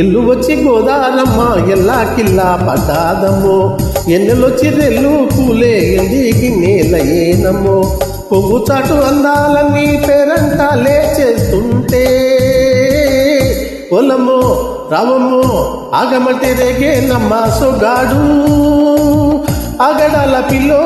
ఎల్లు వచ్చి గోదారమ్మ ఎల్లా కిల్లా పదాదమ్మో. ఎన్నెలొచ్చి రెల్లు పూలే ఎండికి నేల ఏనమ్మో పొగ్గు చాటు అందాలన్నీ పేరంటాలే చేస్తుంటే పొలమో రావమ్మో ఆగమంటే రేగే నమ్మ సొగాడు. అగడాల పిల్లో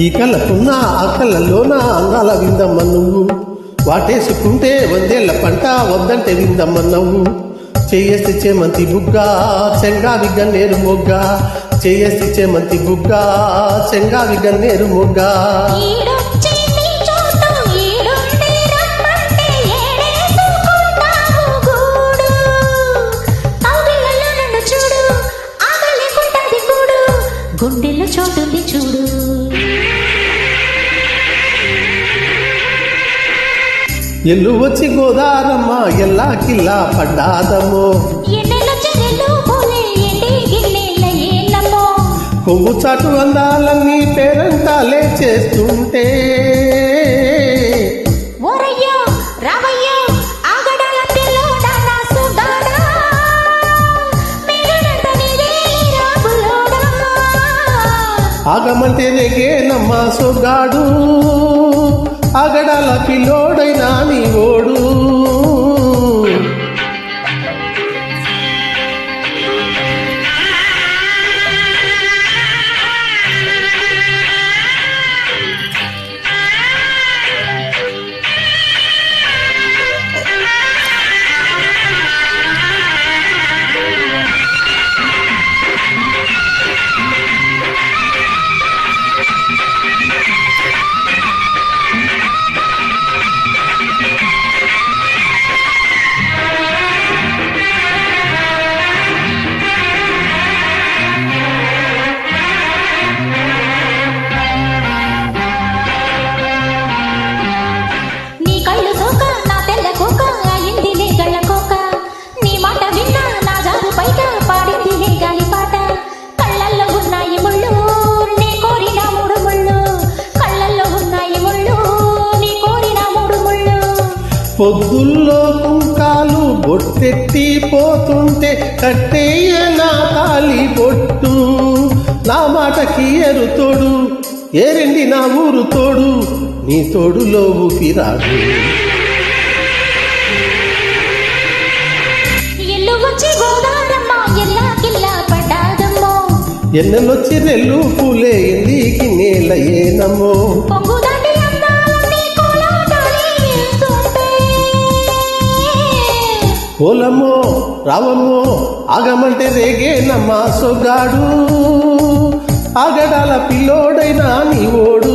ఈ కళ్ళకున్న ఆ కళ్ళలోన అందాల విందమ్మ నువ్వు. వాటేసుకుంటే వందేళ్ళ పంట వద్దంటే విందమ్మ నువ్వు. చేయసి చేమంతి బుగ్గ చెంగావి గన్నేరు మొగ్గ. చేయసి చేమంతి బుగ్గ చెంగావి గన్నేరు మొగ్గ. ఎల్లు వచ్చి గోదారమ్మ ఎల్లా కిల్లా పడ్డాదమ్మో. కొంగు చాటు అందాలన్నీ పేరంటాలే చేస్తుంటే ఆగమంటే రేగే నమ్మ సొగాడు. అగడాల పిల్లోడైనా నీ ఓడు. పొద్దుల్లో కుంకాలు బొట్టెత్తి పోతుంటే కట్టేయ నా తాలి బొట్టు. నా మాటకి ఎరుతోడు ఏరండి నా ఊరు తోడు నీ తోడులో ఊపిరాడు ఎన్నెలొచ్చి రెల్లు పూలే రావమ్మో ఆగమంటే రేగే నమ్మ సొగాడు. ఆగడాల పిల్లోడైనా నీ ఓడు